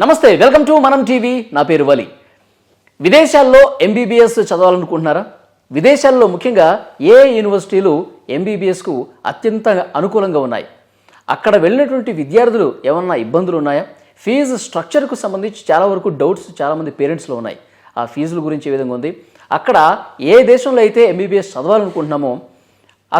నమస్తే welcome to మనం TV. నా పేరు వలి. విదేశాల్లో ఎంబీబీఎస్ చదవాలనుకుంటున్నారా? విదేశాల్లో ముఖ్యంగా ఏ యూనివర్సిటీలు ఎంబీబీఎస్కు అత్యంత అనుకూలంగా ఉన్నాయి? అక్కడ వెళ్ళినటువంటి విద్యార్థులు ఏమన్నా ఇబ్బందులు ఉన్నాయా? ఫీజు స్ట్రక్చర్కు సంబంధించి చాలా వరకు డౌట్స్ చాలామంది పేరెంట్స్లో ఉన్నాయి. ఆ ఫీజుల గురించి ఏ విధంగా ఉంది? అక్కడ ఏ దేశంలో అయితే ఎంబీబీఎస్ చదవాలనుకుంటున్నామో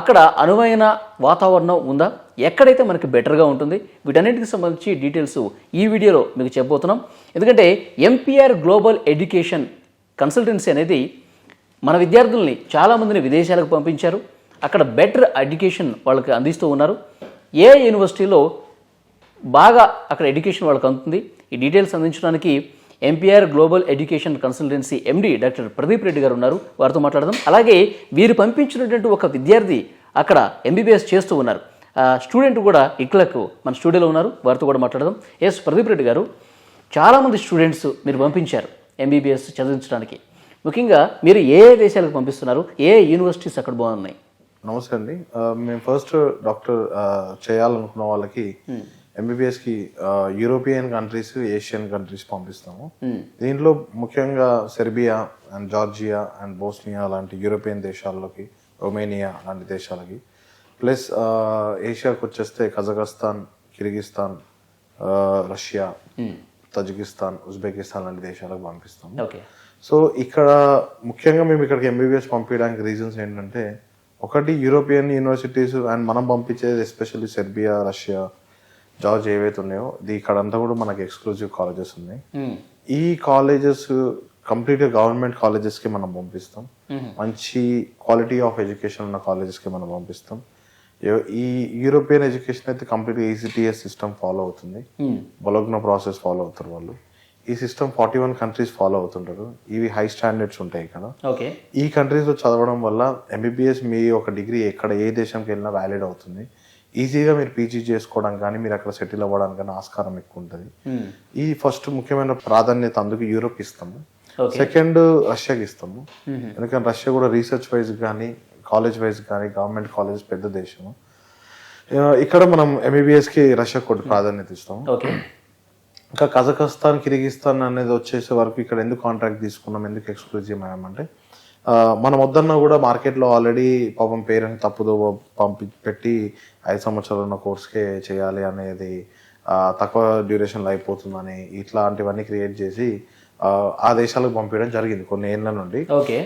అక్కడ అనువైన వాతావరణం ఉందా? ఎక్కడైతే మనకి బెటర్గా ఉంటుంది వీటన్నిటికి సంబంధించి డీటెయిల్స్ ఈ వీడియోలో మీకు చెప్పబోతున్నాం. ఎందుకంటే ఎంపీఆర్ గ్లోబల్ ఎడ్యుకేషన్ కన్సల్టెన్సీ అనేది మన విద్యార్థుల్ని చాలామందిని విదేశాలకు పంపించారు. అక్కడ బెటర్ ఎడ్యుకేషన్ వాళ్ళకి అందిస్తూ ఉన్నారు. ఏ యూనివర్సిటీలో బాగా అక్కడ ఎడ్యుకేషన్ వాళ్ళకి అందుతుంది ఈ డీటెయిల్స్ అందించడానికి MPR global education consultancy MD doctor Pradeep Reddy garu ఉన్నారు. వారితో మాట్లాడదాం. అలాగే వీరు పంపించినటువంటి ఒక విద్యార్థి అక్కడ ఎంబీబీఎస్ చేస్తూ ఉన్నారు. స్టూడెంట్ కూడా ఇట్లకు మన స్టూడియోలో ఉన్నారు. వారితో కూడా మాట్లాడదాం. ఎస్ ప్రదీప్ రెడ్డి గారు చాలామంది స్టూడెంట్స్ మీరు పంపించారు ఎంబీబీఎస్ చదివించడానికి. ముఖ్యంగా మీరు ఏ దేశాలకు పంపిస్తున్నారు? ఏ యూనివర్సిటీస్ అక్కడ బాగున్నాయి? నమస్తే అండి. మేము ఫస్ట్ డాక్టర్ చేయాలనుకున్న వాళ్ళకి ఎంబీబీఎస్కి ఆ, యూరోపియన్ కంట్రీస్ ఏషియన్ కంట్రీస్ పంపిస్తాము. దీంట్లో ముఖ్యంగా Serbia and Georgia and Bosnia లాంటి యూరోపియన్ దేశాల్లోకి రొమేనియా లాంటి దేశాలకి ప్లస్ ఏషియాకి వచ్చేస్తే Kazakhstan Kyrgyzstan Russia Tajikistan Uzbekistan లాంటి దేశాలకు పంపిస్తాము. ఓకే. సో ఇక్కడ ముఖ్యంగా మేము ఇక్కడికి ఎంబీబీఎస్ పంపించడానికి రీజన్స్ ఏంటంటే ఒకటి యూరోపియన్ యూనివర్సిటీస్ అండ్ మనం పంపించేది ఎస్పెషల్లీ సెర్బియా రష్యా జార్జ్ ఏవైతే ఉన్నాయో ఇక్కడంతా కూడా మనకి ఎక్స్క్లూజివ్ కాలేజెస్ ఉన్నాయి. ఈ కాలేజెస్ కంప్లీట్గా గవర్నమెంట్ కాలేజెస్కి మనం పంపిస్తాం. మంచి క్వాలిటీ ఆఫ్ ఎడ్యుకేషన్ ఉన్న కాలేజెస్కి మనం పంపిస్తాం. ఈ యూరోపియన్ ఎడ్యుకేషన్ అయితే కంప్లీట్గా ఈసీటీఎస్ సిస్టమ్ ఫాలో అవుతుంది. బొలోగ్నో ప్రాసెస్ ఫాలో అవుతారు వాళ్ళు. ఈ system forty one countries follow అవుతుంటారు. ఇవి హై స్టాండర్డ్స్ ఉంటాయి ఇక్కడ ఓకే ఈ కంట్రీస్లో చదవడం వల్ల ఎంబీబీఎస్ మీ ఒక డిగ్రీ ఎక్కడ ఏ దేశంకి వెళ్ళినా వ్యాలిడ్ అవుతుంది. ఈజీగా మీరు పీజీ చేసుకోవడం కానీ మీరు అక్కడ సెటిల్ అవ్వడానికి కానీ ఆస్కారం ఎక్కువ ఉంటుంది. ఈ ఫస్ట్ ముఖ్యమైన ప్రాధాన్యత అందుకు యూరోప్ ఇస్తాము. సెకండ్ రష్యాకి ఇస్తాము. ఎందుకంటే రష్యా కూడా రీసెర్చ్ వైజ్ కానీ కాలేజ్ వైజ్ కానీ గవర్నమెంట్ కాలేజ్ పెద్ద దేశము. ఇక్కడ మనం ఎంబీబీఎస్కి రష్యా కూడా ప్రాధాన్యత ఇస్తాము ఓకే. ఇంకా కజకస్తాన్ కిర్గిస్తాన్ అనేది వచ్చేసే వరకు ఇక్కడ ఎందుకు కాంట్రాక్ట్ తీసుకున్నాం ఎందుకు ఎక్స్క్లూజివ్ అయ్యామంటే మనం వద్దన్నా కూడా మార్కెట్లో ఆల్రెడీ పాపం పేరెంట్ తప్పుదో పంపి పెట్టి ఐదు సంవత్సరాలు ఉన్న కోర్స్కే చేయాలి అనేది తక్కువ డ్యూరేషన్లో అయిపోతుందని ఇట్లాంటివన్నీ క్రియేట్ చేసి ఆ, ఆ దేశాలకు పంపించడం జరిగింది కొన్ని ఏళ్ళ నుండి. ఓకే.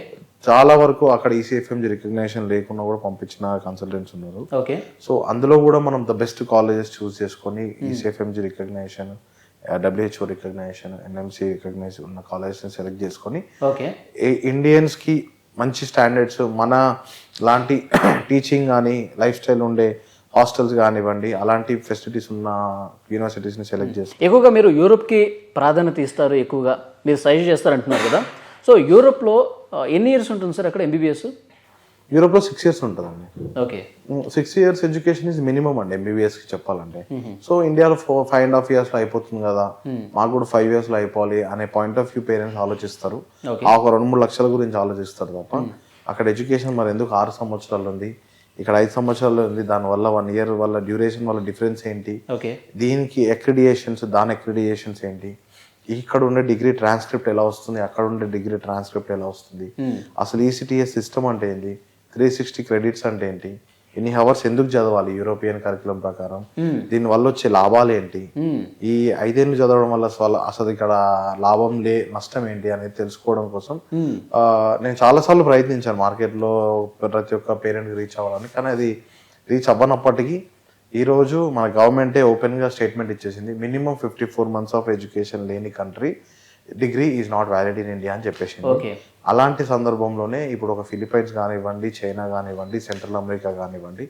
చాలా వరకు అక్కడ E ఈసీఎఫ్ఎంజీ రికగ్నేషన్ లేకుండా కూడా పంపించిన కన్సల్టెంట్స్ ఉన్నారు. ఓకే. సో అందులో కూడా మనం ద బెస్ట్ కాలేజెస్ చూస్ చేసుకొని ఈ CFMG recognition WHO recognition NMC recognise ఉన్న కాలేజెస్ సెలెక్ట్ చేసుకొని ఓకే. ఇండియన్స్కి మంచి స్టాండర్డ్స్ మన లాంటి టీచింగ్ కానీ లైఫ్ స్టైల్ ఉండే హాస్టల్స్ కానివ్వండి అలాంటి ఫెసిలిటీస్ ఉన్న యూనివర్సిటీస్ని సెలెక్ట్ చేసుకొని ఎక్కువగా మీరు యూరోప్కి ప్రాధాన్యత ఇస్తారు ఎక్కువగా. మీరు సజెస్ట్ చేస్తారు అంటున్నారు కదా. సో యూరోప్లో ఎన్ని ఇయర్స్ ఉంటుంది సార్ అక్కడ ఎంబీబీఎస్ యూరోప్లో సిక్స్ ఇయర్స్ ఉంటుందండి. Okay. Six years education is minimum అండి ఎంబీబీఎస్కి చెప్పాలంటే. సో ఇండియాలో ఫోర్ ఫైవ్ అండ్ హాఫ్ ఇయర్స్లో అయిపోతుంది కదా. మాకు కూడా ఫైవ్ ఇయర్స్లో అయిపోవాలి అనే పాయింట్ ఆఫ్ వ్యూ పేరెంట్స్ ఆలోచిస్తారు. ఆ ఒక రెండు మూడు లక్షల గురించి ఆలోచిస్తారు తప్ప అక్కడ ఎడ్యుకేషన్ మరి ఎందుకు ఆరు సంవత్సరాలు ఉంది? ఇక్కడ ఐదు సంవత్సరాలు ఉంది దానివల్ల వన్ ఇయర్ వల్ల డ్యూరేషన్ వల్ల డిఫరెన్స్ ఏంటి? ఓకే. దీనికి అక్రిడియేషన్స్ దాని అక్రిడియేషన్స్ ఏంటి? ఇక్కడ ఉండే డిగ్రీ ట్రాన్స్క్రిప్ట్ ఎలా వస్తుంది? అక్కడ ఉండే డిగ్రీ ట్రాన్స్క్రిప్ట్ ఎలా వస్తుంది? అసలు E ఈసీటీఎస్ సిస్టమ్ అంటే ఏంటి? త్రీ సిక్స్టీ క్రెడిట్స్ అంటే ఏంటి? ఎన్ని హవర్స్ ఎందుకు చదవాలి యూరోపియన్ కరికులం ప్రకారం? దీని వల్ల వచ్చే లాభాలు ఏంటి? ఈ ఐదేళ్ళు చదవడం వల్ల అసలు అసలు ఇక్కడ లాభం లే నష్టం ఏంటి అనేది తెలుసుకోవడం కోసం నేను చాలాసార్లు ప్రయత్నించాను మార్కెట్లో ప్రతి ఒక్క పేరెంట్కి రీచ్ అవ్వాలని కానీ అది రీచ్ అవ్వనప్పటికీ ఈ రోజు మన గవర్నమెంటే ఓపెన్గా స్టేట్మెంట్ ఇచ్చేసింది minimum fifty four months of education లేని country degree is not valid in India అని చెప్పేసింది. ఓకే. అలాంటి సందర్భంలోనే ఇప్పుడు ఒక ఫిలిపైన్స్ కానివ్వండి చైనా కానివ్వండి సెంట్రల్ అమెరికా కానివ్వండి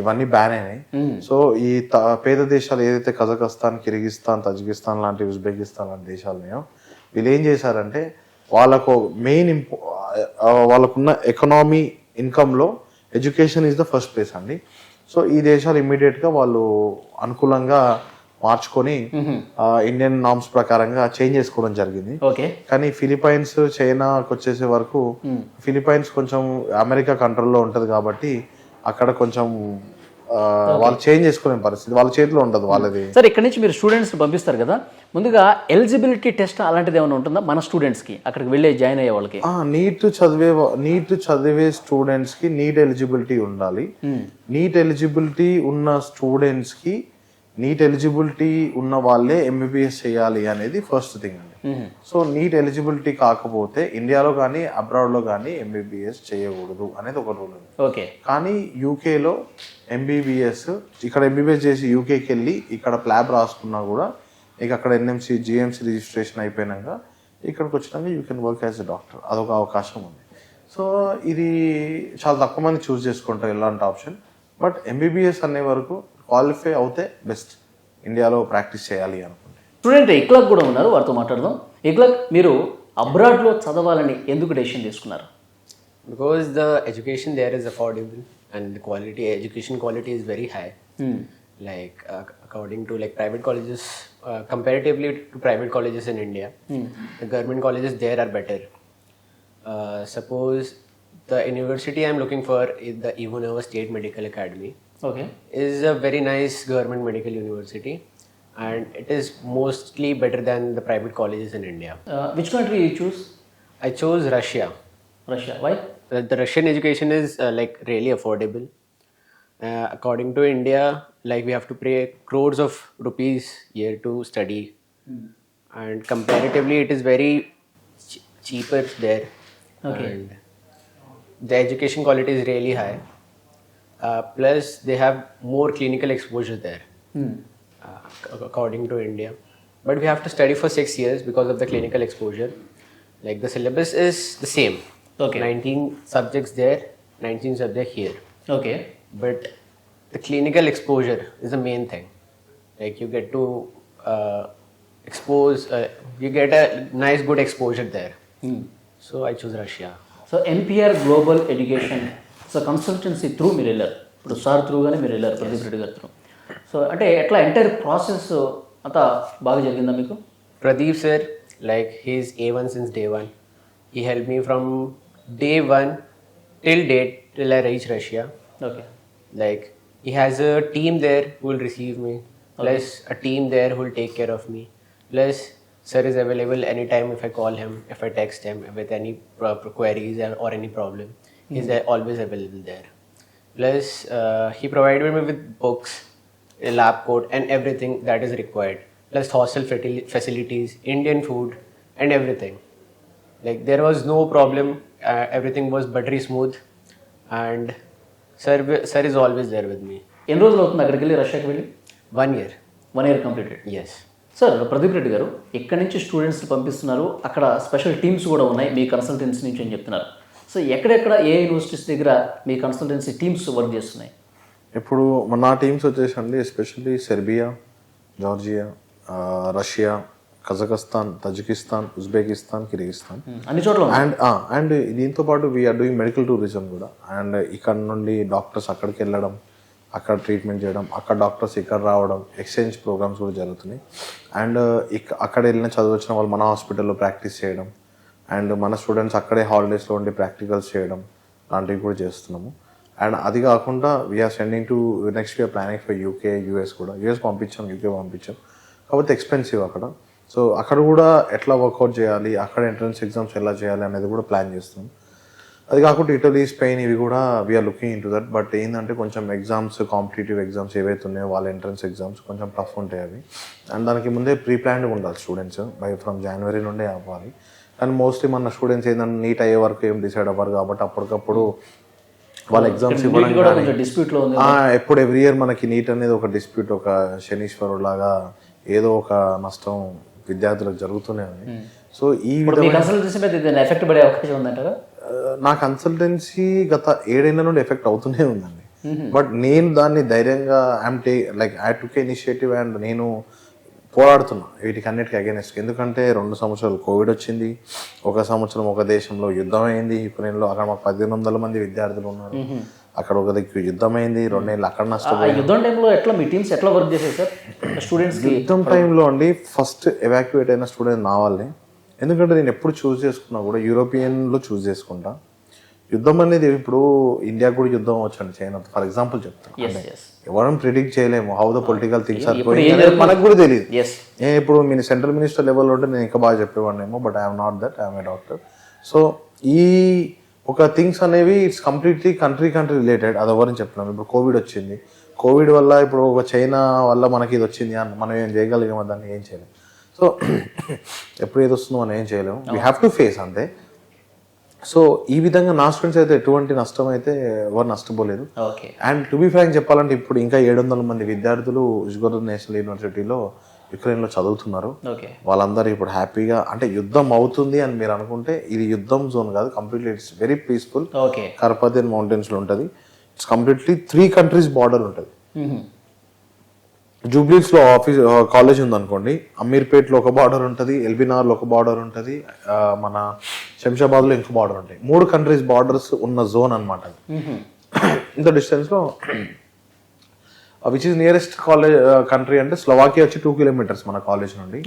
ఇవన్నీ బ్యాన్ అయినాయి. సో ఈ పేద దేశాలు ఏదైతే కజకస్తాన్ కిర్గిస్తాన్ తజికిస్తాన్ లాంటి ఉజ్బెకిస్తాన్ లాంటి దేశాలు ఉన్నాయో వీళ్ళు ఏం చేశారంటే వాళ్ళకు మెయిన్ ఇంపో వాళ్ళకున్న economy ఇన్కంలో education is the first place అండి. సో ఈ దేశాలు ఇమ్మీడియట్గా వాళ్ళు అనుకూలంగా మార్చుకొని ఇండియన్ నామ్స్ ప్రకారంగా చేంజ్ చేసుకోవడం జరిగింది. ఓకే. కానీ ఫిలిపైన్స్ చైనాకి వచ్చేసే వరకు ఫిలిపైన్స్ కొంచెం అమెరికా కంట్రోల్లో ఉంటుంది కాబట్టి అక్కడ కొంచెం వాళ్ళు చేంజ్ చేసుకోలేని పరిస్థితి వాళ్ళ చేతిలో ఉండదు వాళ్ళది. సార్ ఇక్కడ నుంచి మీరు స్టూడెంట్స్ పంపిస్తారు కదా? ముందుగా ఎలిజిబిలిటీ టెస్ట్ అలాంటిది ఏమైనా ఉంటుందా మన స్టూడెంట్స్కి అక్కడికి వెళ్ళి జాయిన్ అయ్యే వాళ్ళకి? నీట్ చదివే నీట్ చదివే స్టూడెంట్స్కి నీట్ ఎలిజిబిలిటీ ఉండాలి. నీట్ ఎలిజిబిలిటీ ఉన్న స్టూడెంట్స్కి నీట్ ఎలిజిబిలిటీ ఉన్న వాళ్ళే ఎంబీబీఎస్ చేయాలి అనేది ఫస్ట్ థింగ్ అండి. సో నీట్ ఎలిజిబిలిటీ కాకపోతే ఇండియాలో కానీ అబ్రాడ్లో కానీ ఎంబీబీఎస్ చేయకూడదు అనేది ఒక రూల్ ఉంది. ఓకే కానీ యూకేలో ఎంబీబీఎస్ ఇక్కడ ఎంబీబీఎస్ చేసి యూకేకి వెళ్ళి ఇక్కడ ప్లాబ్ రాసుకున్నా కూడా ఇక అక్కడ ఎన్ఎంసి జిఎంసి రిజిస్ట్రేషన్ అయిపోయినాక ఇక్కడికి వచ్చినాక you can work as a doctor అదొక అవకాశం ఉంది. సో ఇది చాలా తక్కువ మంది చూస్ చేసుకుంటారు ఇలాంటి ఆప్షన్ బట్ ఎంబీబీఎస్ అనే వరకు క్వాలిఫై అవుతే బెస్ట్ ఇండియాలో ప్రాక్టీస్ చేయాలి అనుకుంటే. స్టూడెంట్ ఇక్లక్ కూడా ఉన్నారు వారితో మాట్లాడదాం. ఇక్లక్ మీరు అబ్రాడ్లో చదవాలని ఎందుకు డెసిషన్ తీసుకున్నారు? Because the education there is affordable. and the quality education quality is very high. Mm. like uh, according to like private colleges uh, comparatively to private colleges in india mm. the government colleges there are better. Uh, suppose the university i'm looking for is the Ivonova state medical academy okay. is a very nice government medical university and it is mostly better than the private colleges in india. Uh, which country you choose? I chose russia. Russia. Why? The Russian education is uh, like really affordable. Uh, according to India, like we have to pay crores of rupees year to study, and comparatively, it is very ch- cheaper there. Okay. And the education quality is really high. Uh, plus, they have more clinical exposure there, uh, ac- according to India. But we have to study for six years because of the clinical exposure. Like the syllabus is the same. Okay. 19 subjects there, 19 subjects here. Okay But the clinical exposure is the main thing. Like you get to uh, expose, uh, you get a nice, good exposure there. So I chose Russia. So NPR global education so consultancy through మీరు వెళ్ళారు ఇప్పుడు sir త్రూగానే మీరు వెళ్ళారు ప్రదీప్ రెడ్డి గారి through so అంటే ఎట్లా entire process అంతా బాగా జరిగిందా మీకు Pradeep sir, like he's A1 since day one. He helped me from day one till date till I reach Russia. Okay Like he has a team there who will receive me, plus a team there who will take care of me. Plus sir is available anytime if I call him, if I text him with any pro- pro- queries or any problem. He's uh, always available there. Plus uh, he provided me with books, a lab coat, and everything that is required. Plus hostel facilities, Indian food, and everything. Like there was no problem. Uh, everything was buttery smooth, and sir, sir is always there with me. ఎన్ని రోజులు అవుతుంది అక్కడికి వెళ్ళి రష్యాకి వెళ్ళి? One year, one year completed yes. Sir Pradeep Reddy garu ఇక్కడి నుంచి students పంపిస్తున్నారు? అక్కడ స్పెషల్ టీమ్స్ కూడా ఉన్నాయి మీ కన్సల్టెన్సీ నుంచి అని చెప్తున్నారు. సో ఎక్కడెక్కడ ఏ యూనివర్సిటీస్ దగ్గర మీ కన్సల్టెన్సీ టీమ్స్ వర్క్ చేస్తున్నాయి? ఇప్పుడు మన నా టీమ్స్ వచ్చేసి అండి especially Serbia Georgia Russia Kazakhstan Tajikistan Uzbekistan Kyrgyzstan. అన్ని చోట్ల. అండ్ అండ్ దీంతో పాటు వీఆర్ డూయింగ్ మెడికల్ టూరిజం కూడా. అండ్ ఇక్కడ నుండి డాక్టర్స్ అక్కడికి వెళ్ళడం అక్కడ ట్రీట్మెంట్ చేయడం అక్కడ డాక్టర్స్ ఇక్కడ రావడం ఎక్స్చేంజ్ ప్రోగ్రామ్స్ కూడా జరుగుతున్నాయి. అండ్ ఇక అక్కడ వెళ్ళిన చదివచ్చిన వాళ్ళు మన హాస్పిటల్లో ప్రాక్టీస్ చేయడం. అండ్ మన స్టూడెంట్స్ అక్కడే హాలిడేస్లో ఉండి ప్రాక్టికల్స్ చేయడం లాంటివి కూడా చేస్తున్నాము. అండ్ అది కాకుండా we're sending to next we're planning for UK US కూడా. యూఎస్ పంపించాం యూకే పంపించాం. కాకపోతే ఎక్స్పెన్సివ్ అక్కడ. సో అక్కడ కూడా ఎట్లా వర్కౌట్ చేయాలి అక్కడ ఎంట్రన్స్ ఎగ్జామ్స్ ఎలా చేయాలి అనేది కూడా ప్లాన్ చేస్తున్నాం అది కాకుండా ఇటలీ స్పెయిన్ ఇవి కూడా we're looking into that but ఏంటంటే కొంచెం ఎగ్జామ్స్ కాంపిటేటివ్ ఎగ్జామ్స్ ఏవైతే ఉన్నాయో వాళ్ళ ఎంట్రన్స్ ఎగ్జామ్స్ కొంచెం టఫ్ ఉంటాయి అవి. అండ్ దానికి ముందే ప్రీ ప్లాన్డ్ ఉండాలి స్టూడెంట్స్ బై ఫ్రమ్ జనవరి నుండే అవ్వాలి. అండ్ మోస్ట్లీ మన స్టూడెంట్స్ ఏంటంటే నీట్ అయ్యే వరకు ఏం డిసైడ్ అవ్వరు కాబట్టి అప్పటికప్పుడు వాళ్ళ ఎగ్జామ్స్ ఇవ్వడం ఉంది? ఆ, ఎప్పుడు ఎవ్రీ ఇయర్ మనకి నీట్ అనేది ఒక డిస్ప్యూట్ ఒక శనీశ్వరుడు లాగా ఏదో ఒక నష్టం విద్యార్థులకు జరుగుతూనే ఉంది. సో ఈ ఎఫెక్ట్ పడే అవకాశం ఉందంటారా? నా కన్సల్టెన్సీ గత ఏడేళ్ళ నుండి ఎఫెక్ట్ అవుతూనే ఉందండి. బట్ నేను దాన్ని ధైర్యంగా ఐఎమ్ టే like I took initiative and నేను పోరాడుతున్నా వీటికి అన్నిటికీ అగేనెస్ట్ ఎందుకంటే రెండు సంవత్సరాలు కోవిడ్ వచ్చింది. ఒక సంవత్సరం ఒక దేశంలో యుద్ధం అయింది. యుక్రెయిన్లో అక్కడ మాకు పదిహేను వందల మంది విద్యార్థులు ఉన్నారు. అక్కడ ఒక దగ్గర యుద్ధం అయింది రెండేళ్ళు అక్కడ నష్టం ఆ యుద్ధం టైంలో ఎట్లా మీ టీమ్స్ ఎట్లా వర్క్ చేశారు సార్? స్టూడెంట్స్కి యుద్ధం టైంలో అండి ఫస్ట్ ఎవాక్యుయేట్ అయిన స్టూడెంట్ నా వాళ్ళే ఎందుకంటే నేను ఎప్పుడు చూస్ చేసుకున్నా కూడా యూరోపియన్లో చూస్ చేసుకుంటా. యుద్ధం అనేది ఇప్పుడు ఇండియా కూడా యుద్ధం వచ్చండి చైనా ఫర్ ఎగ్జాంపుల్ చెప్తాను ఎవరం ప్రిడిక్ట్ చేయలేము how the political things are going మనకు కూడా తెలియదు నేను ఇప్పుడు మీ సెంట్రల్ మినిస్టర్ లెవెల్లో ఉంటే నేను ఇంకా బాగా చెప్పేవాడినేమో but I'm not that I'm a doctor so ఈ ఒక థింగ్స్ అనేవి it's completely country country related అది ఎవరని చెప్తున్నాం ఇప్పుడు కోవిడ్ వచ్చింది. కోవిడ్ వల్ల ఇప్పుడు ఒక చైనా వల్ల మనకి ఇది వచ్చింది అని మనం ఏం చేయగలిగామో దాన్ని ఏం చేయలేము సో ఎప్పుడు ఏది వస్తుందో మనం ఏం చేయలేము. వీ హ్యావ్ టు ఫేస్ అంతే. సో ఈ విధంగా నా స్టూడెంట్స్ అయితే ఎటువంటి నష్టం అయితే ఎవరు నష్టపోలేదు. Okay and to be frank చెప్పాలంటే ఇప్పుడు ఇంకా ఏడు వందల మంది విద్యార్థులు ఉజ్గోర్ నేషనల్ యూనివర్సిటీలో యుక్రెయిన్లో చదువుతున్నారు. ఓకే. వాళ్ళందరూ ఇప్పుడు హ్యాపీగా అంటే యుద్ధం అవుతుంది అని మీరు అనుకుంటే ఇది యుద్ధం జోన్ కాదు completely it's very peaceful. Okay. Carpathian మౌంటైన్స్లో ఉంటుంది. It's completely three countries border ఉంటుంది. జూబ్లీస్లో ఆఫీస్ కాలేజ్ ఉందనుకోండి అమీర్పేట్లో ఒక బార్డర్ ఉంటుంది ఎల్బీనార్లో ఒక బార్డర్ ఉంటుంది మన శంషాబాద్లో ఇంకో బార్డర్ ఉంటాయి. మూడు కంట్రీస్ బార్డర్స్ ఉన్న జోన్ అనమాట ఇంత డిస్టెన్స్లో which is nearest college country అంటే స్లోవాకియా వచ్చి టూ కిలోమీటర్స్ మన కాలేజ్ నుండి.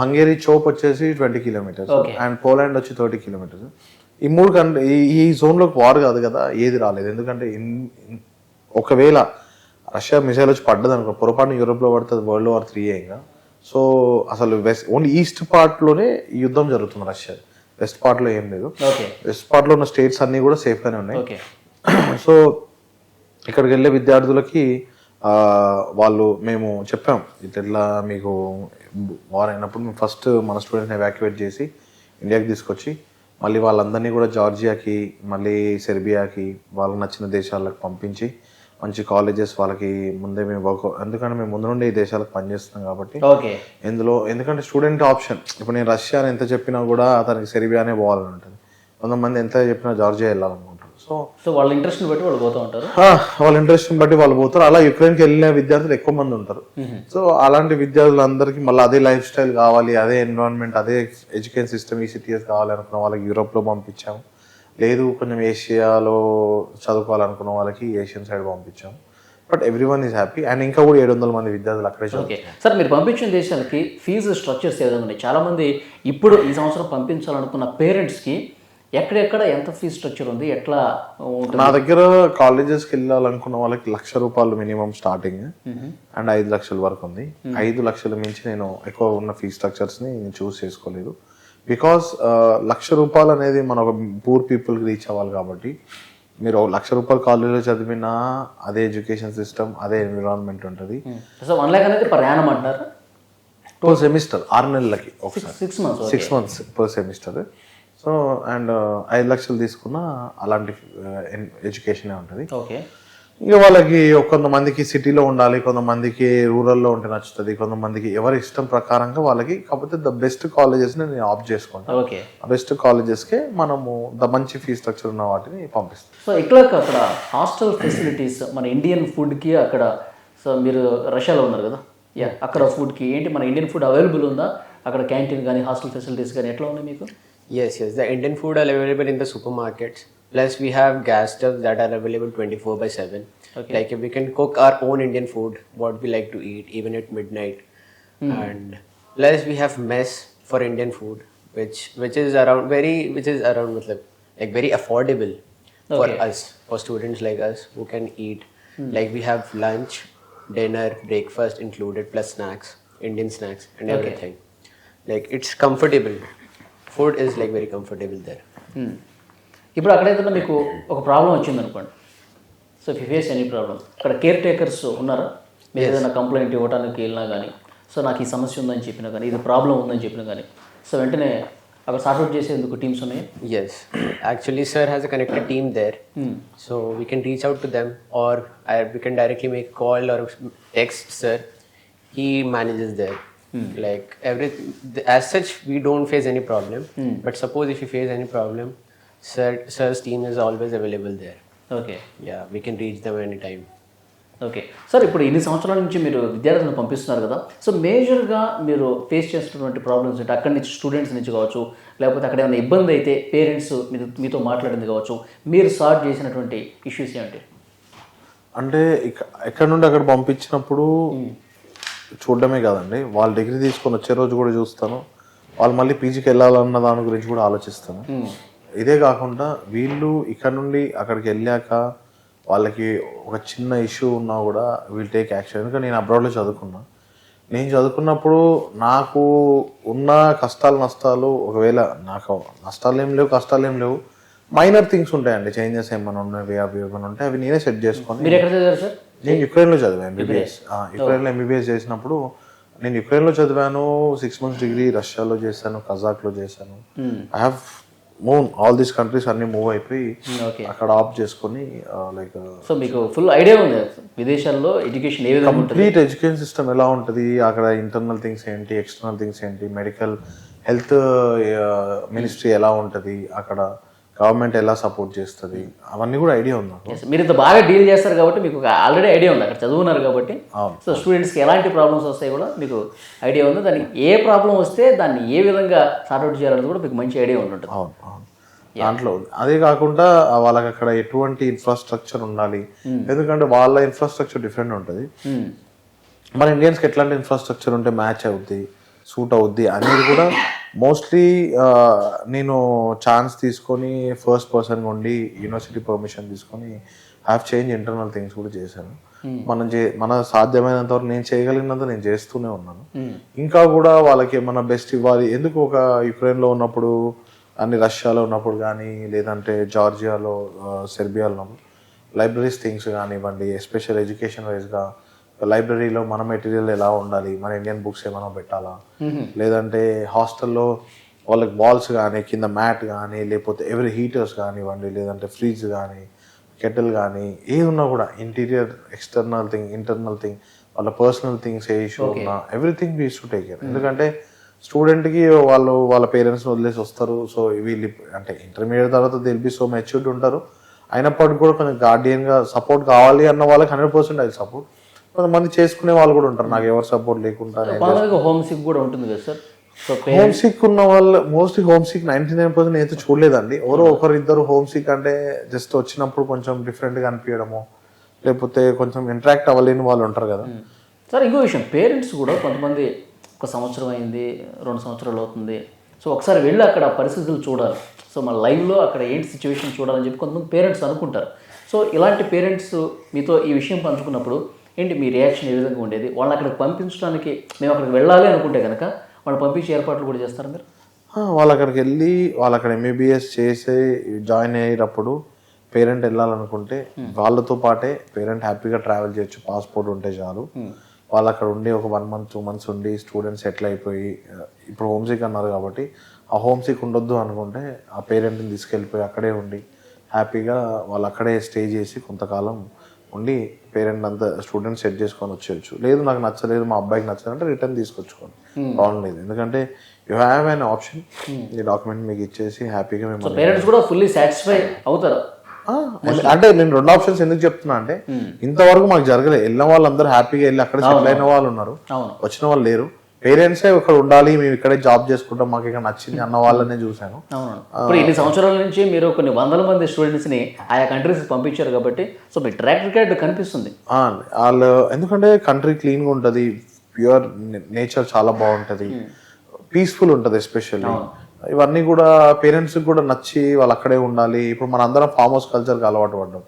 హంగేరీ చోప్ వచ్చేసి ట్వంటీ కిలోమీటర్స్. అండ్ పోలాండ్ వచ్చి థర్టీ కిలోమీటర్స్ ఈ మూడు కంట్రీ ఈ జోన్లోకి వార్ కాదు కదా ఏది రాలేదు. ఎందుకంటే ఒకవేళ రష్యా మిసైల్ వచ్చి పడ్డది అనుకో పొరపాటున యూరోప్లో పడుతుంది వరల్డ్ వార్ త్రీ ఇంకా. సో అసలు వెస్ట్ ఓన్లీ ఈస్ట్ పార్ట్లోనే యుద్ధం జరుగుతుంది రష్యా వెస్ట్ పార్ట్లో ఏం లేదు. వెస్ట్ పార్ట్లో ఉన్న స్టేట్స్ అన్నీ కూడా సేఫ్గానే ఉన్నాయి. సో ఇక్కడికి వెళ్ళే విద్యార్థులకి వాళ్ళు మేము చెప్పాం ఇట్లా మీకు వార్ అయినప్పుడు మేము ఫస్ట్ మన స్టూడెంట్ని ఎవాక్యువేట్ చేసి ఇండియాకి తీసుకొచ్చి మళ్ళీ వాళ్ళందరినీ కూడా జార్జియాకి మళ్ళీ సెర్బియాకి వాళ్ళకి నచ్చిన దేశాలకు పంపించి మంచి కాలేజెస్ వాళ్ళకి ముందే మేము వర్క్ ఎందుకంటే మేము ముందు నుండి ఈ దేశాలకు పనిచేస్తున్నాం కాబట్టి ఇందులో ఎందుకంటే స్టూడెంట్ ఆప్షన్ ఇప్పుడు నేను రష్యా అని ఎంత చెప్పినా కూడా అతనికి సెర్బియానే పోవాలని ఉంటుంది. కొంతమంది ఎంత చెప్పినా జార్జియా వెళ్ళాలనుకుంటారు. సో సో వాళ్ళ ఇంట్రెస్ట్ని బట్టి వాళ్ళు పోతూ ఉంటారు. వాళ్ళ ఇంట్రెస్ట్ బట్టి వాళ్ళు పోతారు. అలా యుక్రెయిన్కి వెళ్ళిన విద్యార్థులు ఎక్కువ మంది ఉంటారు. సో అలాంటి విద్యార్థులందరికీ మళ్ళీ అదే లైఫ్ స్టైల్ కావాలి అదే ఎన్విరాన్మెంట్ అదే ఎడ్యుకేషన్ సిస్టమ్ ఈ సిటీఎస్ కావాలి అనుకున్న వాళ్ళకి యూరోప్లో పంపించాము లేదు కొంచెం ఏషియాలో చదువుకోవాలనుకున్న వాళ్ళకి Asian side పంపించాము but everyone is happy and ఇంకా కూడా ఏడు వందల మంది విద్యార్థులు అక్కడే ఓకే. సార్ మీరు పంపించిన దేశాలకి ఫీజు స్ట్రక్చర్స్ ఏ విధంగా ఉన్నాయి చాలామంది ఇప్పుడు ఈ సంవత్సరం పంపించాలనుకున్న పేరెంట్స్కి ఎక్కడెక్కడ ఎంత ఫీజు స్ట్రక్చర్ ఉంది? ఎట్లా నా దగ్గర కాలేజెస్కి వెళ్ళాలనుకున్న వాళ్ళకి లక్ష రూపాయలు మినిమం స్టార్టింగ్ అండ్ ఐదు లక్షల వరకు ఉంది. ఐదు లక్షల మించి నేను ఎక్కువ ఉన్న ఫీ స్ట్రక్చర్స్ని నేను చూస్ చేసుకోలేదు. బికాస్ లక్ష రూపాయలు అనేది మన ఒక పూర్ పీపుల్కి రీచ్ అవ్వాలి కాబట్టి మీరు లక్ష రూపాయలు కాలేజీలో చదివినా అదే ఎడ్యుకేషన్ సిస్టమ్ అదే ఎన్విరాన్మెంట్ ఉంటుంది. సో వన్ ల్యాక్ అనేది పర్ యానం అంటారు పర్ సెమిస్టర్ ఆరు నెలలకి ఒకసారి. Six months six months per semester so and ఐదు లక్షలు తీసుకున్న అలాంటి ఎడ్యుకేషనే ఉంటుంది. ఓకే. ఇక వాళ్ళకి కొంతమందికి సిటీలో ఉండాలి కొంతమందికి రూరల్లో ఉంటే నచ్చుతుంది కొంతమందికి ఎవరి ఇష్టం ప్రకారంగా వాళ్ళకి కాకపోతే ద బెస్ట్ కాలేజెస్ని నేను ఆప్ చేసుకుంటాను ఓకే. బెస్ట్ కాలేజెస్కే మనము ద మంచి ఫీ స్ట్రక్చర్ ఉన్న వాటిని పంపిస్తాం. సో ఇట్లా అక్కడ హాస్టల్ ఫెసిలిటీస్ మన ఇండియన్ ఫుడ్కి అక్కడ సో మీరు రష్యాలో ఉన్నారు కదా? యా అక్కడ ఫుడ్కి ఏంటి మన ఇండియన్ ఫుడ్ అవైలబుల్ ఉందా? అక్కడ క్యాంటీన్ కానీ హాస్టల్ ఫెసిలిటీస్ కానీ ఎట్లా ఉన్నాయి మీకు? Yes, yes. The Indian food are available in the supermarkets. Plus, we have gas stoves that are available 24 by 7. Okay. Like, if we can cook our own Indian food, what we like to eat, even at midnight. Hmm. And plus, we have mess for Indian food, which which is around very, which is around like very affordable for Okay. us, for students like us who can eat. Hmm. Like, we have lunch, dinner, breakfast included, plus snacks, Indian snacks, and Okay. everything. Like, it's comfortable. Food is like very comfortable there ఇప్పుడు అక్కడైతే మీకు ఒక problem వచ్చింది అనుకోండి so if face any problem అక్కడ caretakers ఉన్నారా? మీరు ఏదైనా కంప్లైంట్ ఇవ్వడానికి వెళ్ళినా కానీ సో నాకు ఈ సమస్య ఉందని చెప్పినా కానీ ఇది ప్రాబ్లం ఉందని చెప్పినా కానీ సో వెంటనే అక్కడ సార్ట్ చేసేందుకు టీమ్స్ ఉన్నాయి? Yes actually sir has a connected team there so we can reach out to them or we can directly make call or ex sir he manages there Like every th- as such, we don't face any problem. But suppose if you face any problem, sir sir's team is always available there. Okay Yeah, we can reach them anytime. Okay sir ఇప్పుడు ఇన్ని సంవత్సరాల నుంచి మీరు విద్యార్థులను పంపిస్తున్నారు కదా? So మేజర్గా మీరు ఫేస్ చేస్తున్నటువంటి ప్రాబ్లమ్స్ ఏంటి? అక్కడి నుంచి స్టూడెంట్స్ నుంచి కావచ్చు లేకపోతే అక్కడ ఏమైనా ఇబ్బంది అయితే పేరెంట్స్ మీతో మీతో మాట్లాడింది కావచ్చు మీరు సాల్వ్ చేసినటువంటి ఇష్యూస్ ఏంటి అంటే ఇక ఎక్కడ నుండి అక్కడ పంపించినప్పుడు చూడడమే కాదండి. వాళ్ళు డిగ్రీ తీసుకొని వచ్చే రోజు కూడా చూస్తాను. వాళ్ళు మళ్ళీ పీజీకి వెళ్ళాలన్న దాని గురించి కూడా ఆలోచిస్తాను. ఇదే కాకుండా వీళ్ళు ఇక్కడ నుండి అక్కడికి వెళ్ళాక వాళ్ళకి ఒక చిన్న ఇష్యూ ఉన్నా కూడా వీల్ టేక్ యాక్షన్ ఎందుకంటే నేను అబ్రాడ్లో చదువుకున్నా. నేను చదువుకున్నప్పుడు నాకు ఉన్న కష్టాలు నష్టాలు ఒకవేళ నాకు నష్టాలు ఏం లేవు కష్టాలు ఏం లేవు. మైనర్ థింగ్స్ ఉంటాయండి. చేంజెస్ ఏమైనా ఉన్నవి అవి ఏమైనా ఉంటాయి అవి నేనే సెట్ చేసుకొని నేను యుక్రెయిన్లో చదివాను ఎంబీబీఎస్ యుక్రెయిన్లో ఎంబీబీఎస్ చేసినప్పుడు నేను యుక్రెయిన్లో చదివాను సిక్స్ మంత్స్ డిగ్రీ రష్యాలో చేశాను కజాక్లో చేశాను. I have move all these countries అన్ని మూవ్ అయిపోయి ఓకే అక్కడ ఆప్ చేసుకొని లైక్ సో మీకు ఫుల్ ఐడియా ఉంది. విదేశాల్లో ఎడ్యుకేషన్ ఏ విధంగా కంప్లీట్ ఎడ్యుకేషన్ సిస్టమ్ ఎలా ఉంటుంది? అక్కడ ఇంటర్నల్ థింగ్స్ ఏంటి? ఎక్స్టర్నల్ థింగ్స్ ఏంటి? మెడికల్ హెల్త్ మినిస్ట్రీ ఎలా ఉంటుంది? అక్కడ గవర్నమెంట్ ఎలా సపోర్ట్ చేస్తుంది? అవన్నీ కూడా ఐడియా ఉంది? మీరు ఇంత బాగా డీల్ చేస్తారు కాబట్టి మీకు ఆల్రెడీ ఐడియా ఉంది. అక్కడ చదువున్నారు కాబట్టి. సో స్టూడెంట్స్కి ఎలాంటి ప్రాబ్లమ్స్ వస్తాయి కూడా మీకు ఐడియా ఉంది. దానికి ఏ ప్రాబ్లం వస్తే దాన్ని ఏ విధంగా సార్ట్అవుట్ చేయాలనేది కూడా మీకు మంచి ఐడియా ఉండి ఉంటుంది. అవును అవును. దాంట్లో ఉంది అదే కాకుండా వాళ్ళకి అక్కడ ఎటువంటి ఇన్ఫ్రాస్ట్రక్చర్ ఉండాలి. ఎందుకంటే వాళ్ళ ఇన్ఫ్రాస్ట్రక్చర్ డిఫరెంట్ ఉంటుంది. Hmm. మన ఇండియన్స్కి ఎట్లాంటి ఇన్ఫ్రాస్ట్రక్చర్ ఉంటే మ్యాచ్ అవుద్ది సూట్ అవుద్ది అనేది కూడా మోస్ట్లీ నేను ఛాన్స్ తీసుకొని ఫస్ట్ పర్సన్ ఉండి యూనివర్సిటీ పర్మిషన్ తీసుకొని హ్యావ్ చేంజ్ ఇంటర్నల్ థింగ్స్ కూడా చేశాను. మనం చే మన సాధ్యమైనంత వరకు నేను చేయగలిగినంత నేను చేస్తూనే ఉన్నాను. ఇంకా కూడా వాళ్ళకి ఏమన్నా బెస్ట్ ఇవ్వాలి ఎందుకు ఒక యుక్రెయిన్లో ఉన్నప్పుడు అన్ని రష్యాలో ఉన్నప్పుడు కానీ లేదంటే జార్జియాలో సెర్బియాలో ఉన్నప్పుడు లైబ్రరీస్ థింగ్స్ కానివ్వండి ఎస్పెషల్ ఎడ్యుకేషన్ వైజ్గా లైబ్రరీలో మన మెటీరియల్ ఎలా ఉండాలి? మన ఇండియన్ బుక్స్ ఏమైనా పెట్టాలా? లేదంటే హాస్టల్లో వాళ్ళకి వాల్స్ కానీ కింద మ్యాట్ కానీ లేకపోతే ఎవరి హీటర్స్ కానివ్వండి లేదంటే ఫ్రిడ్జ్ కానీ కెటిల్ కానీ ఏది ఉన్నా కూడా interior external thing internal thing వాళ్ళ పర్సనల్ థింగ్స్ ఏ ఇష్యూ ఉన్నా everything we to take care ఎందుకంటే స్టూడెంట్కి వాళ్ళు వాళ్ళ పేరెంట్స్ వదిలేసి వస్తారు. సో వీళ్ళు అంటే ఇంటర్మీడియట్ తర్వాత దిల్ బి సో మెచ్యూర్డ్ ఉంటారు. అయినప్పటికీ కూడా కొంచెం గార్డియన్గా సపోర్ట్ కావాలి అన్న వాళ్ళకి హండ్రెడ్ పర్సెంట్ అది సపోర్ట్ కొంతమంది చేసుకునే వాళ్ళు కూడా ఉంటారు. నాకు ఎవరు సపోర్ట్ లేకుండా హోమ్ సిక్ కూడా ఉంటుంది కదా సార్? హోమ్ సిక్ ఉన్న వాళ్ళు mostly homesick ninety nine percent అయితే చూడలేదండి. ఎవరో ఒకరు ఇద్దరు హోమ్ సిక్ అంటే జస్ట్ వచ్చినప్పుడు కొంచెం డిఫరెంట్గా అనిపించడము లేకపోతే కొంచెం ఇంటరాక్ట్ అవ్వలేని వాళ్ళు ఉంటారు కదా. సార్ ఇంకో విషయం. పేరెంట్స్ కూడా కొంతమంది ఒక సంవత్సరం అయింది రెండు సంవత్సరాలు అవుతుంది. సో ఒకసారి వెళ్ళి అక్కడ పరిస్థితులు చూడాలి. సో మన లైవ్లో అక్కడ ఏంటి సిచ్యువేషన్ చూడాలని చెప్పి కొంతమంది పేరెంట్స్ అనుకుంటారు. సో ఇలాంటి పేరెంట్స్ మీతో ఈ విషయం పంచుకున్నప్పుడు ఏంటి మీ రియాక్షన్ ఏ విధంగా ఉండేది? వాళ్ళని అక్కడికి పంపించడానికి మేము అక్కడికి వెళ్ళాలి అనుకుంటే కనుక వాళ్ళని పంపించే ఏర్పాట్లు కూడా చేస్తారా మీరు? వాళ్ళు అక్కడికి వెళ్ళి వాళ్ళు అక్కడ ఎంబీబీఎస్ చేసి జాయిన్ అయ్యేటప్పుడు పేరెంట్ వెళ్ళాలనుకుంటే వాళ్ళతో పాటే పేరెంట్ హ్యాపీగా ట్రావెల్ చేయొచ్చు. పాస్పోర్ట్ ఉంటే చాలు. వాళ్ళు అక్కడ ఉండి ఒక వన్ మంత్ టూ మంత్స్ ఉండి స్టూడెంట్స్ సెటిల్ అయిపోయి ఇప్పుడు హోమ్ సిక్ అన్నారు కాబట్టి ఆ హోమ్ సిక్ ఉండొద్దు అనుకుంటే ఆ పేరెంట్ని తీసుకెళ్ళిపోయి అక్కడే ఉండి హ్యాపీగా వాళ్ళు అక్కడే స్టే చేసి కొంతకాలం ఉండి పేరెంట్ అంతా స్టూడెంట్ సెట్ చేసుకొని వచ్చేయచ్చు. లేదు నాకు నచ్చలేదు మా అబ్బాయికి నచ్చలేదు అంటే రిటర్న్ తీసుకొచ్చుకోండి. ప్రాబ్లం లేదు ఎందుకంటే యూ హ్యావ్ అన్ ఆప్షన్ ఈ డాక్యుమెంట్ మీకు ఇచ్చేసి హ్యాపీగా మేము పేరెంట్స్ కూడా ఫుల్లీ సాటిస్ఫై అవుతారు. అంటే నేను రెండు ఆప్షన్స్ ఎందుకు చెప్తున్నా అంటే ఇంతవరకు మాకు జరగలేదు వెళ్ళిన వాళ్ళందరూ హ్యాపీగా వెళ్ళి అక్కడ సెటిల్ అయిన వాళ్ళు ఉన్నారు. వచ్చిన వాళ్ళు లేరు. పేరెంట్సే ఇక్కడ ఉండాలి మేము ఇక్కడే జాబ్ చేసుకుంటాం మాకు ఇక్కడ నచ్చింది అన్న వాళ్ళనే చూశాను. ఇప్పుడు ఇన్ని సంవత్సరాల నుంచి మీరు కొన్ని వందల మంది స్టూడెంట్స్ని ఆయా కంట్రీస్కి పంపించారు కాబట్టి సో మీ ట్రాక్ రికార్డ్ కనిపిస్తుంది. వాళ్ళు ఎందుకంటే కంట్రీ క్లీన్గా ఉంటుంది ప్యూర్ నేచర్ చాలా బాగుంటుంది పీస్ఫుల్ ఉంటుంది ఎస్పెషల్లీ ఇవన్నీ కూడా పేరెంట్స్ కూడా నచ్చి వాళ్ళు అక్కడే ఉండాలి. ఇప్పుడు మన అందరం ఫామ్ హౌస్ కల్చర్కి అలవాటు పడ్డాం.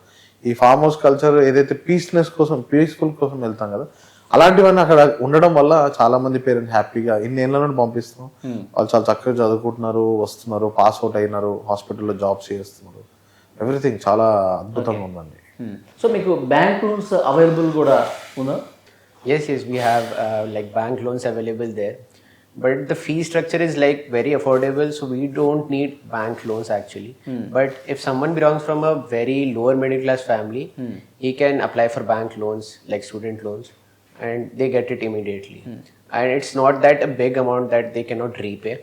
ఈ ఫామ్ హౌస్ కల్చర్ ఏదైతే పీస్నెస్ కోసం పీస్ఫుల్ కోసం వెళ్తాం కదా అలాంటివన్నీ అక్కడ ఉండడం వల్ల చాలా మంది పేరెంట్స్ హ్యాపీగా ఇన్ని ఏళ్ళ నుండి పంపిస్తాం hmm. వాళ్ళు చాలా చక్కగా చదువుకుంటున్నారు వస్తున్నారు పాస్ అవుట్ అయినారు హాస్పిటల్లో జాబ్స్ చేస్తున్నారు. ఎవ్రీథింగ్ చాలా అద్భుతంగా ఉందండి. Hmm. సో మీకు బ్యాంక్ లోన్స్ అవైలబుల్ కూడా ఉందా? Yes yes we have like bank loans available they but the fee structure is like very affordable so we don't need bank loans actually but if someone belongs from a very lower middle class family he can apply for bank loans like student loans and they get it immediately. And it's not that a big amount that they cannot repay.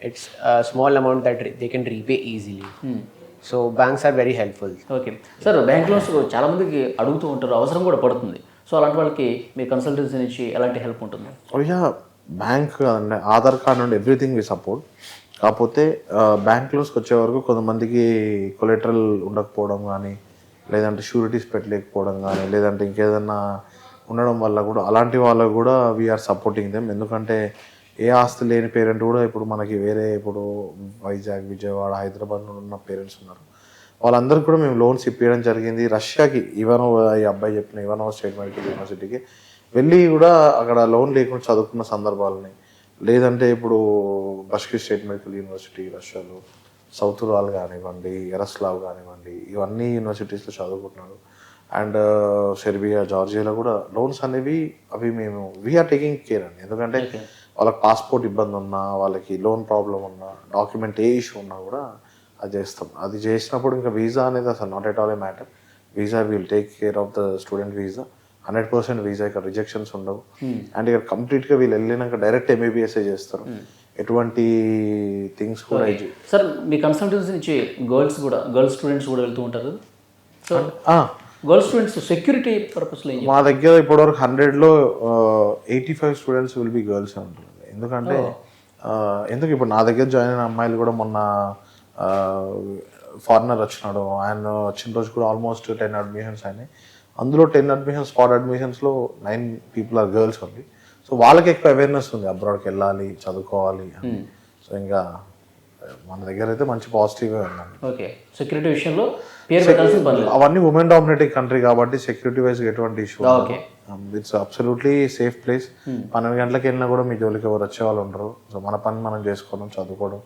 It's a small amount that re- they can repay easily. So banks are very helpful. Okay sir bank loans చాలా మందికి అడుగుతూ ఉంటారు అవసరం కూడా పడుతుంది so అలాంటి వాళ్ళకి మీ consultancy నుంచి ఎలాంటి హెల్ప్ ఉంటుంది యా బ్యాంక్ అండి ఆధార్ కార్డ్ నుండి ఎవ్రీథింగ్ వి సపోర్ట్ కాకపోతే బ్యాంక్లోస్కి వచ్చే వరకు కొంతమందికి కొలెటరల్ ఉండకపోవడం కానీ లేదంటే షూరిటీస్ పెట్టలేకపోవడం కానీ లేదంటే ఇంకేదన్నా ఉండడం వల్ల కూడా అలాంటి వాళ్ళకు కూడా వీఆర్ సపోర్టింగ్ దెమ్ ఎందుకంటే ఏ ఆస్తి లేని పేరెంట్ కూడా ఇప్పుడు మనకి వేరే ఇప్పుడు వైజాగ్ విజయవాడ హైదరాబాద్ ఉన్న పేరెంట్స్ ఉన్నారు. వాళ్ళందరికీ కూడా మేము లోన్స్ ఇప్పించడం జరిగింది. రష్యాకి ఇవనో ఈ అబ్బాయి చెప్పిన ఇవనో స్టేట్ మెడికల్ యూనివర్సిటీకి వెళ్ళి కూడా అక్కడ లోన్ లేకుండా చదువుకున్న సందర్భాలని. లేదంటే ఇప్పుడు బష్కి స్టేట్ మెడికల్ యూనివర్సిటీ రష్యాలో. సౌత్ రాల్ కానివ్వండి ఎరస్లావ్ కానివ్వండి ఇవన్నీ యూనివర్సిటీస్లో చదువుకుంటున్నారు. అండ్ సెర్బియా జార్జియాలో కూడా లోన్స్ అనేవి అవి మేము వీఆర్ టేకింగ్ కేర్ అండి. ఎందుకంటే వాళ్ళకి పాస్పోర్ట్ ఇబ్బంది ఉన్నా వాళ్ళకి లోన్ ప్రాబ్లం ఉన్నా డాక్యుమెంట్ ఏ ఇష్యూ ఉన్నా కూడా అది చేస్తాం. అది చేసినప్పుడు ఇంకా వీసా అనేది అసలు not at all a matter visa will take care of the student visa hundred percent visa ఇక్కడ రిజెక్షన్స్ ఉండవు. అండ్ ఇక్కడ కంప్లీట్గా వీళ్ళు వెళ్ళినాక డైరెక్ట్ ఎంబీబీఎస్ఏ చేస్తారు. ఎటువంటి థింగ్స్ కూడా సార్ మీ కన్సల్టెన్సీ నుంచి గర్ల్స్ కూడా గర్ల్స్ స్టూడెంట్స్ కూడా వెళ్తూ ఉంటారు గర్ల్స్ స్టూడెంట్స్ సెక్యూరిటీ పర్పస్లో ఏం మా దగ్గర ఇప్పటివరకు హండ్రెడ్లో eighty five students will be girls ఉంటుంది ఎందుకంటే ఎందుకు ఇప్పుడు నా దగ్గర జాయిన్ అయిన అమ్మాయిలు కూడా మొన్న ఫారినర్ వచ్చినాడు. ఆయన వచ్చిన రోజు కూడా ఆల్మోస్ట్ టెన్ అడ్మిషన్స్ అయినాయి. అందులో ten admissions spot అడ్మిషన్స్లో nine people are girls only. So వాళ్ళకి ఎక్కువ అవేర్నెస్ ఉంది. అబ్రాడ్కి వెళ్ళాలి చదువుకోవాలి అని. సో ఇంకా మన దగ్గర అయితే మంచి పాజిటివ్గా ఉందండి. ఓకే. సెక్యూరిటీ విషయంలో పేరు పెట్టాల్సిన పని లేదు. అవన్నీ ఉమెన్ డామినేటింగ్ కంట్రీ కాబట్టి సెక్యూరిటీ వైజ్ ఎటువంటి issue okay. It's absolutely safe place పన్నెండు గంటలకు వెళ్ళినా కూడా మీ జోలికి ఎవరు వచ్చే వాళ్ళు ఉండరు. సో మన పని మనం చేసుకోవడం చదువుకోవడం.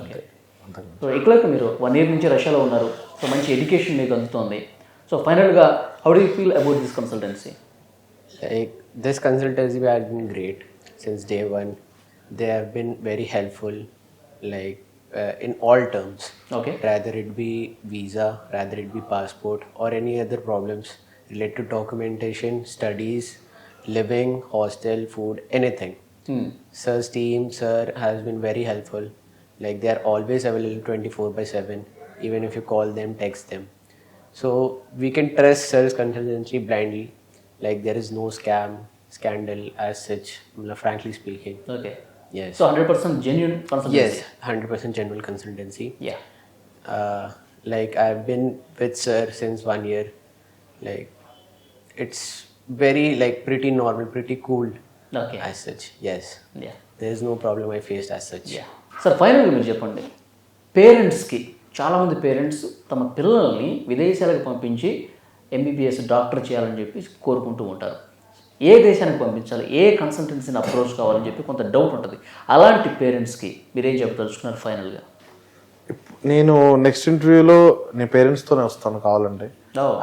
ఓకే. అంతే. సో ఇట్లా మీరు వన్ ఇయర్ నుంచి రష్యాలో ఉన్నారు. సో మంచి ఎడ్యుకేషన్ మీకు అందుతుంది. సో ఫైనల్గా how do you feel about this consultancy Like this consultancy has been great since day one. They have been very helpful, like uh, in all terms. Okay. Rather it be visa, rather it be passport, or any other problems related to documentation, studies, living, hostel, food, anything. Hmm. Sir's team, sir, has been very helpful. Like they are always available 24 by 7, even if you call them, text them. So we can trust sir's consultancy blindly. Like there is no scam, scandal as such, frankly speaking. Okay. So hundred percent genuine consultancy Yes, 100% genuine consultancy. Yeah Uh, like I've been with Sir since one year. Like it's very like pretty normal, pretty cool okay as such. Yes. Yeah There is no problem I faced as such. Yeah sir ఫైనల్గా మీరు చెప్పండి పేరెంట్స్కి చాలామంది parents తమ పిల్లల్ని విదేశాలకు పంపించి MBBS doctor చేయాలని చెప్పి కోరుకుంటూ ఉంటారు ఏ దేశానికి పంపించాలి ఏ కన్సల్టెన్సీని అప్రోచ్ కావాలని చెప్పి కొంత డౌట్ ఉంటుంది. అలాంటి పేరెంట్స్కి మీరేం చెప్పదలుచుకున్నారు ఫైనల్గా? నేను నెక్స్ట్ ఇంటర్వ్యూలో నేను పేరెంట్స్తోనే వస్తాను కావాలంటే.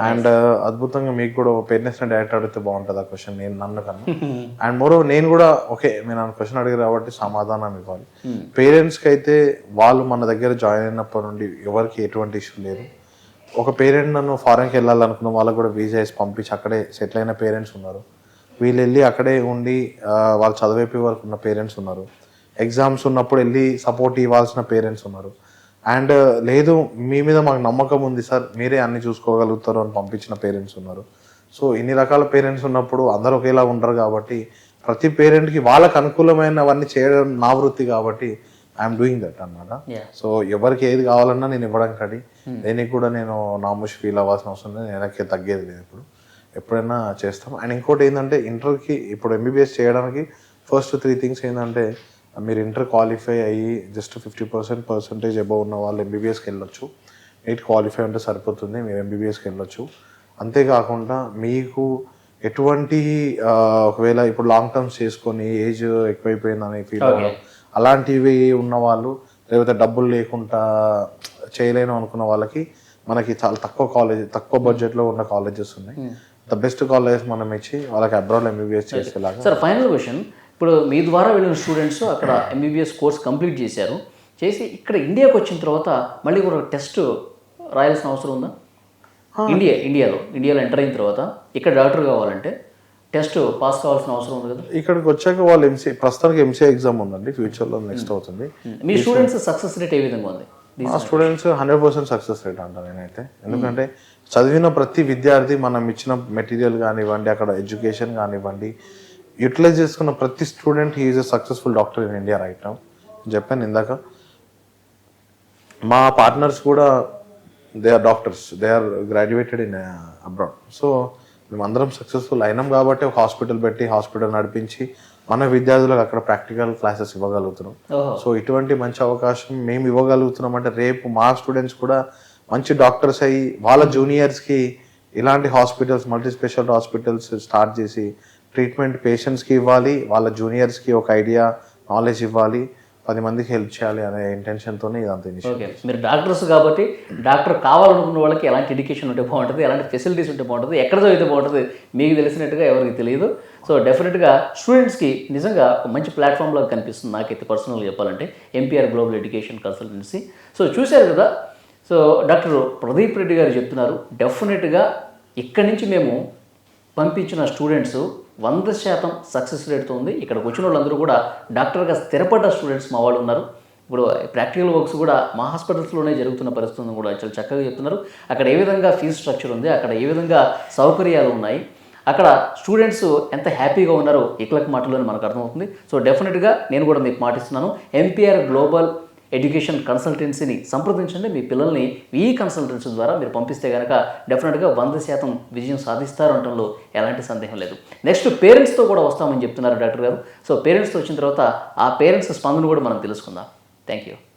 అండ్ అద్భుతంగా మీకు కూడా పేరెంట్స్ డైరెక్ట్ అడిగితే బాగుంటుంది ఆ క్వశ్చన్ నేను నన్ను కన్నా. అండ్ మరో నేను కూడా ఓకే మీరు నన్ను క్వశ్చన్ అడిగారు కాబట్టి సమాధానం ఇవ్వాలి. పేరెంట్స్కి అయితే వాళ్ళు మన దగ్గర జాయిన్ అయినప్పటి నుండి ఎవరికి ఎటువంటి ఇష్యూ లేదు. ఒక పేరెంట్ నన్ను ఫారెన్కి వెళ్ళాలనుకున్న వాళ్ళకి కూడా వీసా వేసి పంపించి అక్కడే సెటిల్ అయిన పేరెంట్స్ ఉన్నారు. వీళ్ళు వెళ్ళి అక్కడే ఉండి వాళ్ళు చదివేపే వరకు ఉన్న పేరెంట్స్ ఉన్నారు. ఎగ్జామ్స్ ఉన్నప్పుడు వెళ్ళి సపోర్ట్ ఇవ్వాల్సిన పేరెంట్స్ ఉన్నారు. అండ్ లేదు మీ మీద మాకు నమ్మకం ఉంది సార్ మీరే అన్ని చూసుకోగలుగుతారు అని పంపించిన పేరెంట్స్ ఉన్నారు. సో ఇన్ని రకాల పేరెంట్స్ ఉన్నప్పుడు అందరూ ఒకేలా ఉండరు కాబట్టి ప్రతి పేరెంట్కి వాళ్ళకి అనుకూలమైనవన్నీ చేయడం నా వృత్తి కాబట్టి ఐఎమ్ డూయింగ్ దట్ అన్నమాట. Yeah. సో ఎవరికి ఏది కావాలన్నా నేను ఇవ్వడానికి రెడీ దేనికి కూడా నేను నాముష్ ఫీల్ అవ్వాల్సిన అవసరం లేదు నేను వెనక్కి తగ్గేది లేదు ఇప్పుడు. ఎప్పుడైనా చేస్తాం. అండ్ ఇంకోటి ఏంటంటే ఇంటర్కి ఇప్పుడు ఎంబీబీఎస్ చేయడానికి ఫస్ట్ త్రీ థింగ్స్ ఏంటంటే మీరు ఇంటర్ క్వాలిఫై అయ్యి just fifty percent percentage above ఉన్న వాళ్ళు ఎంబీబీఎస్కి వెళ్ళొచ్చు. నీట్ క్వాలిఫై ఉంటే సరిపోతుంది మీరు ఎంబీబీఎస్కి వెళ్ళొచ్చు. అంతేకాకుండా మీకు ఎటువంటి ఒకవేళ ఇప్పుడు లాంగ్ టర్మ్స్ చేసుకొని ఏజ్ ఎక్కువైపోయిందని ఫీల్ అవ్వడం అలాంటివి ఉన్న వాళ్ళు లేకపోతే డబ్బులు లేకుండా చేయలేను అనుకున్న వాళ్ళకి మనకి చాలా తక్కువ కాలేజ్ తక్కువ బడ్జెట్లో ఉన్న కాలేజెస్ ఉన్నాయి. ద బెస్ట్ కాలేజెస్ మనం ఇచ్చి వాళ్ళకి అబ్రాడ్ ఎంబీబీఎస్ చేసేలాగా. సార్ ఫైనల్ క్వశ్చన్ ఇప్పుడు మీ ద్వారా వెళ్ళిన స్టూడెంట్స్ అక్కడ ఎంబీబీఎస్ కోర్స్ కంప్లీట్ చేశారు. చేసి ఇక్కడ ఇండియాకి వచ్చిన తర్వాత మళ్ళీ కూడా టెస్ట్ రాయాల్సిన అవసరం ఉందా? ఇండియా ఇండియాలో ఇండియాలో ఎంటర్ అయిన తర్వాత ఇక్కడ డాక్టర్ కావాలంటే టెస్ట్ పాస్ కావాల్సిన అవసరం ఉంది కదా? ఇక్కడికి వచ్చాక వాళ్ళు ఎంసీ ప్రస్తుతానికి ఎంసీఏ ఎగ్జామ్ ఉందండి. ఫ్యూచర్లో నెక్స్ట్ అవుతుంది. మీ స్టూడెంట్స్ సక్సెస్ రేట్ ఏ విధంగా ఉంది? Students hundred percent success rate అంట నేనైతే. ఎందుకంటే చదివిన ప్రతి విద్యార్థి మనం ఇచ్చిన మెటీరియల్ కానివ్వండి అక్కడ ఎడ్యుకేషన్ కానివ్వండి యూటిలైజ్ చేసుకున్న ప్రతి student he is a successful doctor in India right now. చెప్పాను ఇందాక. మా పార్ట్నర్స్ కూడా they are doctors they are graduated in abroad. So మేమందరం సక్సెస్ఫుల్ అయినాం కాబట్టి ఒక హాస్పిటల్ పెట్టి హాస్పిటల్ నడిపించి మన విద్యార్థులకు అక్కడ ప్రాక్టికల్ క్లాసెస్ ఇవ్వగలుగుతున్నాం. సో ఇటువంటి మంచి అవకాశం మేము ఇవ్వగలుగుతున్నాం. అంటే రేపు మా స్టూడెంట్స్ కూడా మంచి డాక్టర్స్ అయ్యి వాళ్ళ జూనియర్స్కి ఇలాంటి hospitals multi special hospitals start చేసి ట్రీట్మెంట్ పేషెంట్స్కి ఇవ్వాలి వాళ్ళ జూనియర్స్కి ఒక ఐడియా నాలెడ్జ్ ఇవ్వాలి పది మందికి హెల్ప్ చేయాలి అనే ఇంటెన్షన్తోనే ఇదంతా ఓకే. మీరు డాక్టర్స్ కాబట్టి డాక్టర్ కావాలనుకున్న వాళ్ళకి ఎలాంటి ఎడ్యుకేషన్ ఉంటే బాగుంటుంది ఎలాంటి ఫెసిలిటీస్ ఉంటే బాగుంటుంది ఎక్కడ చదివితే బాగుంటుంది మీకు తెలిసినట్టుగా ఎవరికి తెలియదు. సో డెఫినెట్గా స్టూడెంట్స్కి నిజంగా ఒక మంచి ప్లాట్ఫామ్లో కనిపిస్తుంది. నాకైతే పర్సనల్గా చెప్పాలంటే MPR global education consultancy so చూశారు కదా సో డాక్టర్ ప్రదీప్ రెడ్డి గారు చెప్తున్నారు డెఫినెట్గా ఇక్కడి నుంచి మేము పంపించిన స్టూడెంట్స్ వంద శాతం సక్సెస్ రేట్తో ఉంది ఇక్కడికి వచ్చిన వాళ్ళందరూ కూడా డాక్టర్గా స్థిరపడ్డ స్టూడెంట్స్ మా వాళ్ళు ఉన్నారు. ఇప్పుడు ప్రాక్టికల్ వర్క్స్ కూడా మా హాస్పిటల్స్లోనే జరుగుతున్న పరిస్థితులను కూడా చాలా చక్కగా చెప్తున్నారు. అక్కడ ఏ విధంగా ఫీజు స్ట్రక్చర్ ఉంది అక్కడ ఏ విధంగా సౌకర్యాలు ఉన్నాయి అక్కడ స్టూడెంట్స్ ఎంత హ్యాపీగా ఉన్నారో ఇక్లక్ మాటలోనే మనకు అర్థమవుతుంది. సో డెఫినెట్గా నేను కూడా మీకు మాటిస్తున్నాను ఎంపీఆర్ గ్లోబల్ ఎడ్యుకేషన్ కన్సల్టెన్సీని సంప్రదించండి. మీ పిల్లల్ని ఈ కన్సల్టెన్సీ ద్వారా మీరు పంపిస్తే కనుక డెఫినెట్గా వంద శాతం విజయం సాధిస్తారు అనటంలో ఎలాంటి సందేహం లేదు. నెక్స్ట్ పేరెంట్స్తో కూడా వస్తామని చెప్తున్నారు డాక్టర్ గారు. సో పేరెంట్స్తో వచ్చిన తర్వాత ఆ పేరెంట్స్ స్పందన కూడా మనం తెలుసుకుందాం. Thank you